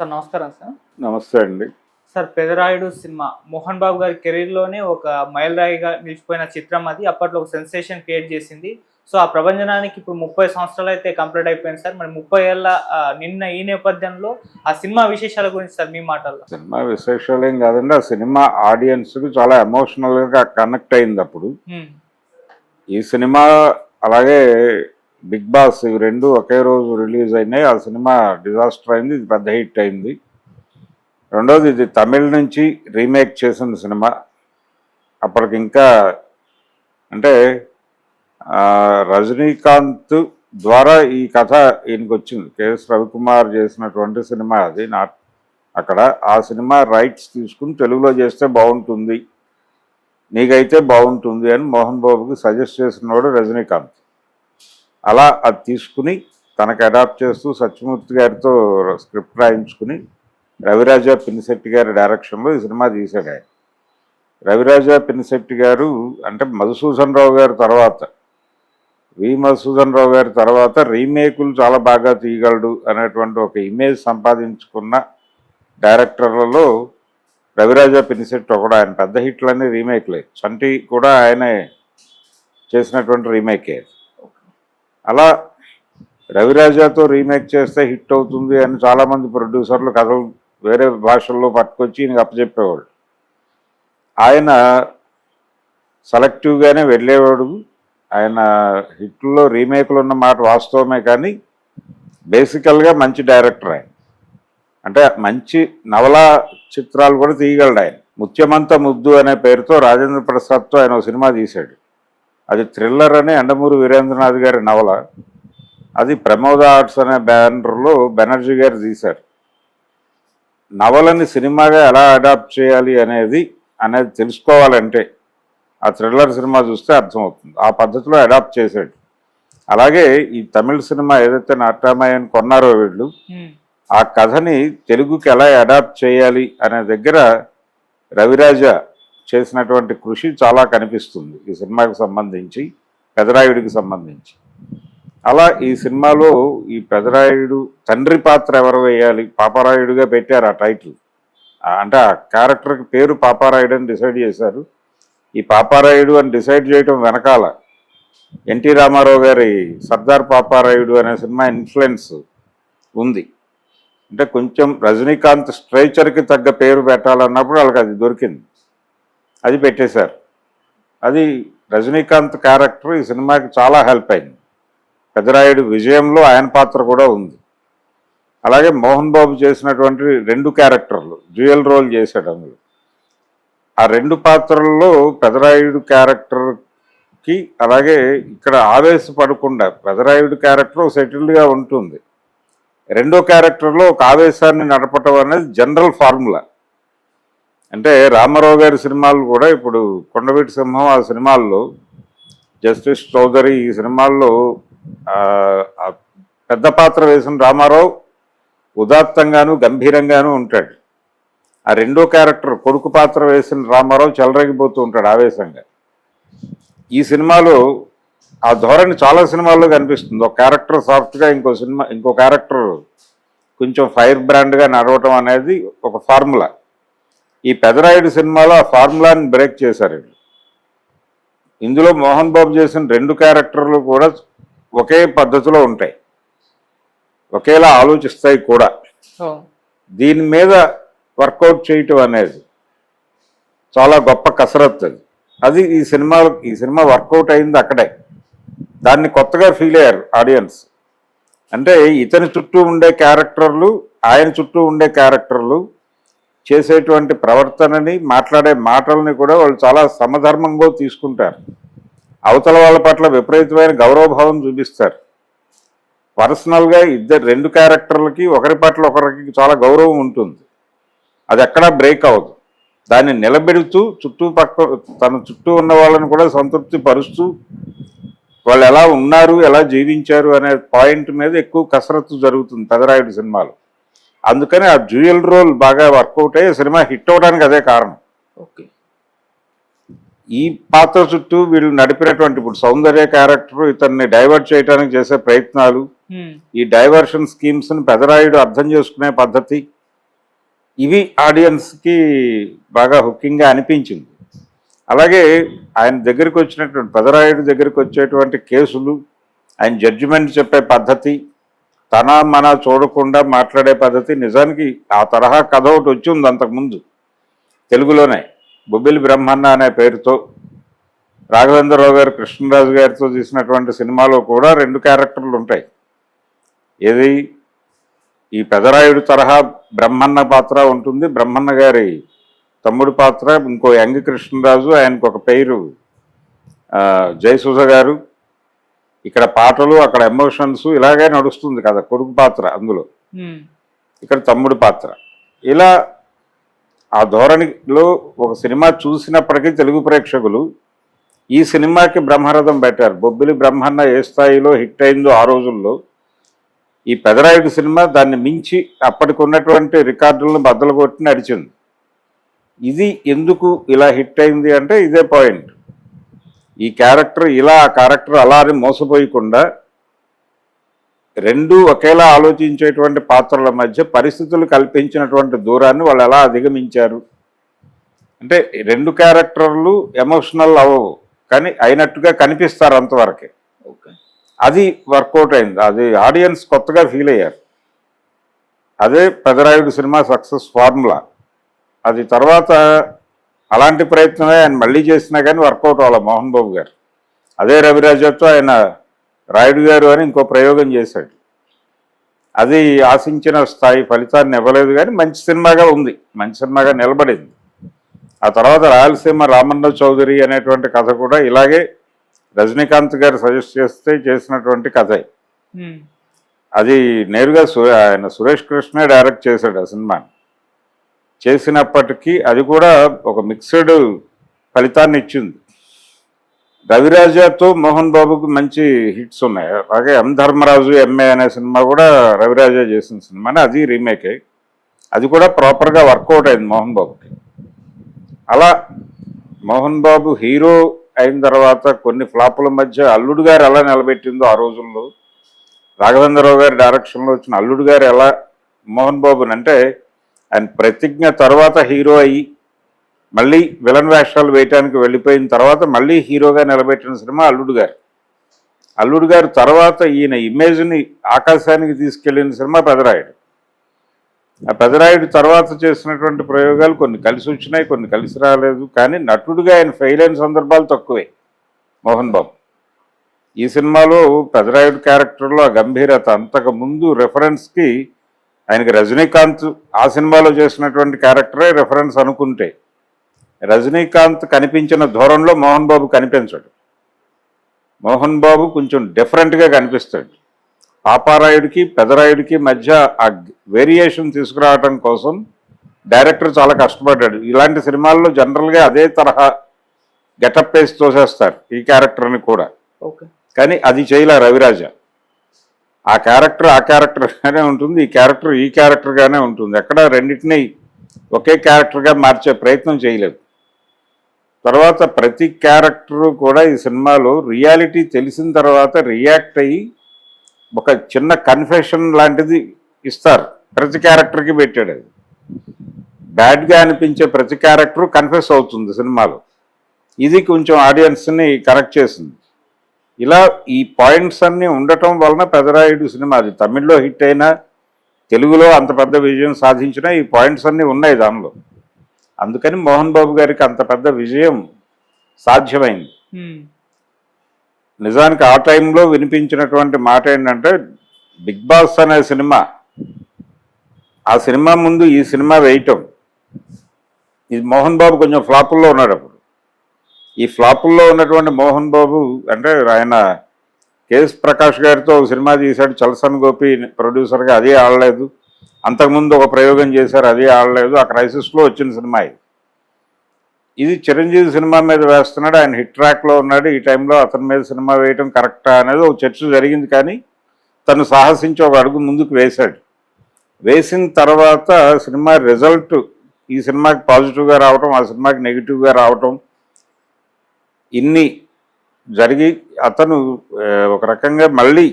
Sir నమస్కారం sir. నమస్తే అండి. Sir Pedarayudu cinema. Mohan Babu గారి కెరీర్లోనే ఒక మైలురాయిగా నిలిచిపోయిన చిత్రం అది. అప్పట్లో ఒక సెన్సేషన్ క్రియేట్ చేసింది. సో ఆ ప్రభంజనానికి ఇప్పుడు ముప్పై సంవత్సరాలు అయితే కంప్లీట్ అయిపోయింది సార్. మరి ముప్పై ఏళ్ళ నిన్న ఈ నేపథ్యంలో ఆ సినిమా విశేషాల గురించి సార్ మీ మాటల్లో. సినిమా విశేషాలు ఏం కాదండి. ఆ సినిమా ఆడియన్స్కి చాలా ఎమోషనల్గా కనెక్ట్ అయింది అప్పుడు. ఈ సినిమా అలాగే బిగ్ బాస్ ఇవి రెండు ఒకే రోజు రిలీజ్ అయినాయి. ఆ సినిమా డిజాస్టర్ అయింది ఇది పెద్ద హిట్ అయింది. రెండోది ఇది తమిళ నుంచి రీమేక్ చేసిన సినిమా. అప్పటికి ఇంకా అంటే రజనీకాంత్ ద్వారా ఈ కథ ఈయనకి వచ్చింది కెఎస్ రవికుమార్ చేసినటువంటి సినిమా అది నా అక్కడ. ఆ సినిమా రైట్స్ తీసుకుని తెలుగులో చేస్తే బాగుంటుంది. నీకైతే బాగుంటుంది అని మోహన్ బాబుకి సజెస్ట్ చేసినవాడు రజనీకాంత్. అలా అది తీసుకుని తనకు అడాప్ట్ చేస్తూ సత్యమూర్తి గారితో స్క్రిప్ట్ రాయించుకుని రవిరాజా పినిశెట్టి గారి డైరెక్షన్లో ఈ సినిమా తీశాడు ఆయన. రవిరాజా పినిశెట్టి గారు అంటే మధుసూదన్ రావు గారి తర్వాత వి మధుసూదన్ రావు గారి తర్వాత రీమేకులు చాలా బాగా తీయగలడు అనేటువంటి ఒక ఇమేజ్ సంపాదించుకున్న డైరెక్టర్లలో రవిరాజా పినిశెట్టి ఒకడు. ఆయన పెద్ద హిట్లన్నీ రీమేక్లే చంటి కూడా ఆయనే చేసినటువంటి రీమేకే అలా రవిరాజాతో రీమేక్ చేస్తే హిట్ అవుతుంది అని చాలామంది ప్రొడ్యూసర్లు కథలు వేరే భాషల్లో పట్టుకొచ్చి ఈయనకి అప్పచెప్పేవాళ్ళు. ఆయన సెలెక్టివ్గానే వెళ్ళేవాడు. ఆయన హిట్లో రీమేక్లు ఉన్న మాట వాస్తవమే కానీ బేసికల్గా మంచి డైరెక్టర్ ఆయన. అంటే మంచి నవలా చిత్రాలు కూడా తీయగలడు ఆయన. ముత్యమంత ముద్దు అనే పేరుతో రాజేంద్ర ప్రసాద్తో ఆయన ఒక సినిమా తీశాడు. అది థ్రిల్లర్ అనే ఎండమూరు వీరేంద్రనాథ్ గారి నవల. అది ప్రమోద ఆర్ట్స్ అనే బ్యానర్లో బెనర్జీ గారు తీశారు. నవలని సినిమాగా ఎలా అడాప్ట్ చేయాలి అనేది అనేది తెలుసుకోవాలంటే ఆ థ్రిల్లర్ సినిమా చూస్తే అర్థమవుతుంది. ఆ పద్ధతిలో అడాప్ట్ చేశాడు. అలాగే ఈ తమిళ సినిమా ఏదైతే నాట్యమయ్యని కొన్నారో వీళ్ళు. ఆ కథని తెలుగుకి ఎలా అడాప్ట్ చేయాలి అనే దగ్గర రవిరాజ చేసినటువంటి కృషి చాలా కనిపిస్తుంది ఈ సినిమాకి సంబంధించి పెదరాయుడికి సంబంధించి. అలా ఈ సినిమాలో ఈ పెదరాయుడు తండ్రి పాత్ర ఎవరు వేయాలి? పాపారాయుడుగా పెట్టారు ఆ టైటిల్. అంటే ఆ క్యారెక్టర్కి పేరు పాపారాయుడు అని డిసైడ్ చేశారు. ఈ పాపారాయుడు అని డిసైడ్ చేయడం వెనకాల ఎన్టీ రామారావు గారి సర్దార్ పాపారాయుడు అనే సినిమా ఇన్ఫ్లుయెన్స్ ఉంది. అంటే కొంచెం రజనీకాంత్ స్ట్రైచర్కి తగ్గ పేరు పెట్టాలన్నప్పుడు వాళ్ళకి అది దొరికింది. అది పెట్టేశారు. అది రజనీకాంత్ క్యారెక్టర్ ఈ సినిమాకి చాలా హెల్ప్ అయింది. పెదరాయుడు విజయంలో ఆయన పాత్ర కూడా ఉంది. అలాగే మోహన్ బాబు చేసినటువంటి రెండు క్యారెక్టర్లు డ్యూయల్ రోల్ చేశాడు అందులో. ఆ రెండు పాత్రల్లో పెదరాయుడు క్యారెక్టర్కి అలాగే ఇక్కడ ఆవేశపడకుండా పెదరాయుడు క్యారెక్టర్ సెటిల్డ్గా ఉంటుంది. రెండో క్యారెక్టర్లో ఒక ఆవేశాన్ని నడపటం అనేది జనరల్ ఫార్ములా. అంటే రామారావు గారి సినిమాలు కూడా ఇప్పుడు కొండవీటి సింహం ఆ సినిమాల్లో జస్టిస్ చౌదరి ఈ సినిమాల్లో పెద్ద పాత్ర వేసిన రామారావు ఉదాత్తంగాను గంభీరంగాను ఉంటాడు. ఆ రెండో క్యారెక్టర్ కొడుకు పాత్ర వేసిన రామారావు చెలరగిపోతూ ఉంటాడు ఆవేశంగా. ఈ సినిమాలో ఆ ధోరణి చాలా సినిమాల్లో కనిపిస్తుంది. ఒక క్యారెక్టర్ సాఫ్ట్గా ఇంకో సినిమా ఇంకో క్యారెక్టర్ కొంచెం ఫైర్ బ్రాండ్గా నడవటం అనేది ఒక ఫార్ములా. ఈ పెదరాయుడు సినిమాలో ఆ ఫార్ములాని బ్రేక్ చేశారు. ఇందులో మోహన్ బాబు చేసిన రెండు క్యారెక్టర్లు కూడా ఒకే పద్ధతిలో ఉంటాయి. ఒకేలా ఆలోచిస్తాయి కూడా. దీని మీద వర్కౌట్ చేయటం అనేది చాలా గొప్ప కసరత్తు అది. అది ఈ సినిమా ఈ సినిమా వర్కౌట్ అయింది అక్కడే. దాన్ని కొత్తగా ఫీల్ అయ్యారు ఆడియన్స్. అంటే ఇతని చుట్టూ ఉండే క్యారెక్టర్లు ఆయన చుట్టూ ఉండే క్యారెక్టర్లు చేసేటువంటి ప్రవర్తనని మాట్లాడే మాటల్ని కూడా వాళ్ళు చాలా సమధర్మంగా తీసుకుంటారు. అవతల వాళ్ళ పట్ల విపరీతమైన గౌరవభావం చూపిస్తారు. పర్సనల్గా ఇద్దరు రెండు క్యారెక్టర్లకి ఒకరి పట్ల ఒకరికి చాలా గౌరవం ఉంటుంది. అది ఎక్కడా బ్రేక్ అవ్వదు. దాన్ని నిలబెడుతూ చుట్టుపక్క తన చుట్టూ ఉన్న వాళ్ళని కూడా సంతృప్తి పరుస్తూ వాళ్ళు ఎలా ఉన్నారు ఎలా జీవించారు అనే పాయింట్ మీద ఎక్కువ కసరత్తు జరుగుతుంది. పెదరాయుడు సినిమాలో. అందుకని ఆ డ్యూయల్ రోల్ బాగా వర్కౌట్ అయ్యి సినిమా హిట్ అవడానికి అదే కారణం. ఓకే. ఈ పాత్ర చుట్టూ వీళ్ళు నడిపినటువంటి ఇప్పుడు సౌందర్య క్యారెక్టర్ ఇతన్ని డైవర్ట్ చేయడానికి చేసే ప్రయత్నాలు. ఈ డైవర్షన్ స్కీమ్స్ని పెదరాయుడు అర్థం చేసుకునే పద్ధతి ఇవి ఆడియన్స్కి బాగా హుకింగ్గా అనిపించింది. అలాగే ఆయన దగ్గరికి వచ్చినటువంటి పెదరాయుడు దగ్గరికి వచ్చేటువంటి కేసులు ఆయన జడ్జిమెంట్ చెప్పే పద్ధతి తన మన చూడకుండా మాట్లాడే పద్ధతి నిజానికి ఆ తరహా కథ ఒకటి వచ్చి ఉంది అంతకుముందు. తెలుగులోనే. బొబ్బిలి బ్రహ్మన్న అనే పేరుతో రాఘవేంద్రరావు గారు కృష్ణరాజు గారితో తీసినటువంటి సినిమాలో కూడా రెండు క్యారెక్టర్లు ఉంటాయి. ఏది? ఈ పెదరాయుడు తరహా బ్రహ్మన్న పాత్ర ఉంటుంది. బ్రహ్మన్న గారి తమ్ముడు పాత్ర ఇంకో యంగ్ కృష్ణరాజు ఆయనకు ఒక పేరు ఆ, జయసూజ గారు. ఇక్కడ పాటలు అక్కడ ఎమోషన్స్ ఇలాగే నడుస్తుంది కదా కొడుకు పాత్ర అందులో. ఇక్కడ తమ్ముడి పాత్ర. ఇలా ఆ ధోరణిలో ఒక సినిమా చూసినప్పటికీ తెలుగు ప్రేక్షకులు ఈ సినిమాకి బ్రహ్మరథం పెట్టారు. బొబ్బిలి బ్రహ్మన్న ఏ స్థాయిలో హిట్ అయిందో ఆ రోజుల్లో ఈ పెదరాయుడు సినిమా దాన్ని మించి అప్పటికి ఉన్నటువంటి రికార్డులను బద్దలు కొట్టి నడిచింది. ఇది ఎందుకు ఇలా హిట్ అయింది అంటే ఇదే పాయింట్. ఈ క్యారెక్టర్ ఇలా ఆ క్యారెక్టర్ అలా అని మోసపోయకుండా రెండు ఒకేలా ఆలోచించేటువంటి పాత్రల మధ్య పరిస్థితులు కల్పించినటువంటి దూరాన్ని వాళ్ళు ఎలా అధిగమించారు? అంటే రెండు క్యారెక్టర్లు ఎమోషనల్ అవ్వవు కానీ అయినట్టుగా కనిపిస్తారు అంతవరకే. ఓకే. అది వర్కౌట్ అయింది. అది ఆడియన్స్ కొత్తగా ఫీల్ అయ్యారు. అదే పెదరాయుడు సినిమా సక్సెస్ ఫార్ములా. అది తర్వాత అలాంటి ప్రయత్నమే ఆయన మళ్ళీ చేసినా కానీ వర్కౌట్ అవ్వాలి మోహన్ బాబు గారు. అదే రవిరాజతో ఆయన రాయుడు గారు అని ఇంకో ప్రయోగం చేశాడు. అది ఆశించిన స్థాయి ఫలితాన్ని ఇవ్వలేదు కానీ మంచి సినిమాగా ఉంది. మంచి సినిమాగా నిలబడింది. ఆ తర్వాత రాయలసీమ రామన్న చౌదరి అనేటువంటి కథ కూడా ఇలాగే రజనీకాంత్ గారు సజెస్ట్ చేస్తే చేసినటువంటి కథే. అది నేరుగా ఆయన సురేష్ కృష్ణ డైరెక్ట్ చేశాడు ఆ సినిమాని. చేసినప్పటికీ అది కూడా ఒక మిక్స్డ్ ఫలితాన్ని ఇచ్చింది. రవిరాజాతో మోహన్ బాబుకి మంచి హిట్స్ ఉన్నాయి. అలాగే ఎం ధర్మరాజు ఎంఏ అనే సినిమా కూడా రవిరాజా చేసిన సినిమాని అది రీమేకే. అది కూడా ప్రాపర్గా వర్కౌట్ అయింది మోహన్ బాబుకి. అలా మోహన్ బాబు హీరో అయిన తర్వాత కొన్ని ఫ్లాపుల మధ్య అల్లుడు గారు ఎలా నిలబెట్టిందో ఆ రోజుల్లో రాఘవేంద్రరావు గారి డైరెక్షన్లో వచ్చిన అల్లుడు గారు ఎలా మోహన్ బాబుని అంటే ఆయన ప్రతిజ్ఞ తర్వాత హీరో అయ్యి మళ్ళీ విలన్ వేషాలు వేయటానికి వెళ్ళిపోయిన తర్వాత మళ్ళీ హీరోగా నిలబెట్టిన సినిమా అల్లుడు గారు. అల్లుడు గారు తర్వాత ఈయన ఇమేజ్ని ఆకాశానికి తీసుకెళ్ళిన సినిమా పెదరాయుడు. ఆ పెదరాయుడు తర్వాత చేసినటువంటి ప్రయోగాలు కొన్ని కలిసి వచ్చినాయి కొన్ని కలిసి రాలేదు. కానీ నటుడుగా ఆయన ఫెయిల్ అయిన సందర్భాలు తక్కువే మోహన్ బాబు. ఈ సినిమాలో పెదరాయుడు క్యారెక్టర్లో ఆ గంభీరత అంతకు ముందు రెఫరెన్స్కి ఆయనకి రజనీకాంత్ ఆ సినిమాలో చేసినటువంటి క్యారెక్టరే రెఫరెన్స్ అనుకుంటే రజనీకాంత్ కనిపించిన ధోరణిలో మోహన్ బాబు కనిపించడు. మోహన్ బాబు కొంచెం డిఫరెంట్గా కనిపిస్తాడు. పాపారాయుడికి పెదరాయుడికి మధ్య ఆ వేరియేషన్ తీసుకురావడం కోసం డైరెక్టర్ చాలా కష్టపడ్డాడు. ఇలాంటి సినిమాల్లో జనరల్గా అదే తరహా గెటప్ వేసి తోసేస్తారు ఈ క్యారెక్టర్ని కూడా. ఓకే కానీ అది చేయలే రవిరాజ. ఆ క్యారెక్టర్ ఆ క్యారెక్టర్గానే ఉంటుంది ఈ క్యారెక్టర్ ఈ క్యారెక్టర్గానే ఉంటుంది. ఎక్కడ రెండింటిని ఒకే క్యారెక్టర్గా మార్చే ప్రయత్నం చేయలేదు. తర్వాత ప్రతి క్యారెక్టరు కూడా ఈ సినిమాలో రియాలిటీ తెలిసిన తర్వాత రియాక్ట్ అయ్యి ఒక చిన్న కన్ఫెషన్ లాంటిది ఇస్తారు. ప్రతి క్యారెక్టర్కి పెట్టాడు అది. బ్యాడ్గా అనిపించే ప్రతి క్యారెక్టర్ కన్ఫెస్ అవుతుంది సినిమాలో. ఇది కొంచెం ఆడియన్స్ని కనెక్ట్ చేసింది. ఇలా ఈ పాయింట్స్ అన్నీ ఉండటం వలన పెదరాయుడు సినిమా అది తమిళ్ళో హిట్ అయినా తెలుగులో అంత పెద్ద విజయం సాధించినా ఈ పాయింట్స్ అన్నీ ఉన్నాయి దానిలో. అందుకని మోహన్ బాబు గారికి అంత పెద్ద విజయం సాధ్యమైంది. నిజానికి ఆ టైంలో వినిపించినటువంటి మాట ఏంటంటే బిగ్ బాస్ అనే సినిమా ఆ సినిమా ముందు ఈ సినిమా వేయటం. ఇది మోహన్ బాబు కొంచెం ఫ్లాపుల్లో ఉన్నాడు అప్పుడు. ఈ ఫ్లాపుల్లో ఉన్నటువంటి మోహన్ బాబు అంటే ఆయన కేఎస్ ప్రకాష్ గారితో ఒక సినిమా తీశాడు చలసన్ గోపి ప్రొడ్యూసర్గా అదే ఆడలేదు. అంతకుముందు ఒక ప్రయోగం చేశారు అదే ఆడలేదు. ఆ క్రైసిస్లో వచ్చిన సినిమా ఇది. ఇది చిరంజీవి సినిమా మీద వేస్తున్నాడు ఆయన హిట్ ట్రాక్లో ఉన్నాడు. ఈ టైంలో అతని మీద సినిమా వేయటం కరెక్టా అనేది ఒక చర్చ జరిగింది కానీ తను సాహసించి ఒక అడుగు ముందుకు వేశాడు. వేసిన తర్వాత సినిమా రిజల్ట్ ఈ సినిమాకి పాజిటివ్గా రావటం ఆ సినిమాకి నెగిటివ్గా రావటం ఇన్ని జరిగి అతను ఒక రకంగా మళ్ళీ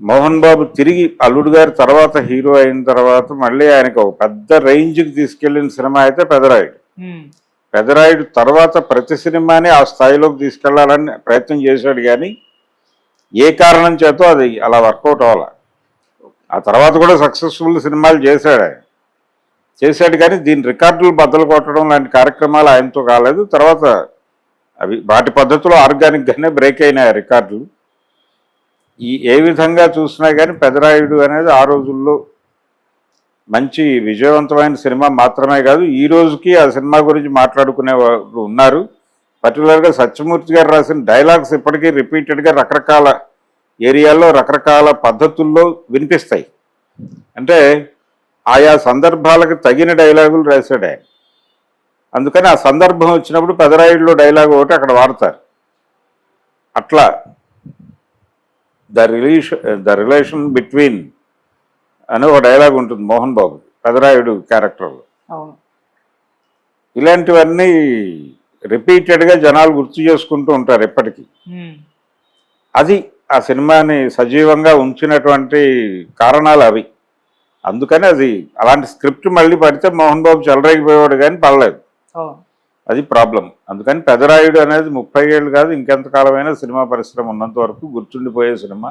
మోహన్ బాబు తిరిగి అల్లుడు గారి తర్వాత హీరో అయిన తర్వాత మళ్ళీ ఆయనకు ఒక పెద్ద రేంజ్కి తీసుకెళ్ళిన సినిమా అయితే పెదరాయుడు. పెదరాయుడు తర్వాత ప్రతి సినిమాని ఆ స్థాయిలోకి తీసుకెళ్ళాలని ప్రయత్నం చేశాడు కానీ ఏ కారణం చేతో అది అలా వర్కౌట్ అవ్వాలి. ఆ తర్వాత కూడా సక్సెస్ఫుల్ సినిమాలు చేశాడు ఆయన. చేశాడు కానీ దీని రికార్డులు బద్దలు కొట్టడం లాంటి కార్యక్రమాలు ఆయనతో కాలేదు. తర్వాత అవి వాటి పద్ధతిలో ఆర్గానిక్గానే బ్రేక్ అయినాయి రికార్డులు. ఈ ఏ విధంగా చూసినా కానీ పెదరాయుడు అనేది ఆ రోజుల్లో మంచి విజయవంతమైన సినిమా మాత్రమే కాదు ఈ రోజుకి ఆ సినిమా గురించి మాట్లాడుకునే వారు ఉన్నారు. పర్టికులర్గా సత్యమూర్తి గారు రాసిన డైలాగ్స్ ఇప్పటికీ రిపీటెడ్గా రకరకాల ఏరియాల్లో రకరకాల పద్ధతుల్లో వినిపిస్తాయి. అంటే ఆయా సందర్భాలకు తగిన డైలాగులు రాశాడు ఆయన. అందుకని ఆ సందర్భం వచ్చినప్పుడు పెదరాయుడులో డైలాగ్ ఒకటి అక్కడ వాడతారు. అట్లా the relation the relation between అని ఒక డైలాగ్ ఉంటుంది మోహన్ బాబు పెదరాయుడు క్యారెక్టర్లో. ఇలాంటివన్నీ రిపీటెడ్గా జనాలు గుర్తు చేసుకుంటూ ఉంటారు ఎప్పటికీ. అది ఆ సినిమాని సజీవంగా ఉంచినటువంటి కారణాలు అవి. అందుకని అది అలాంటి స్క్రిప్ట్ మళ్ళీ పడితే మోహన్ బాబు చెలరేగిపోయేవాడు కానీ పడలేదు అది ప్రాబ్లం. అందుకని పెదరాయుడు అనేది ముప్పై ఏళ్ళు కాదు ఇంకెంత కాలమైనా సినిమా పరిశ్రమ ఉన్నంత వరకు గుర్తుండిపోయే సినిమా.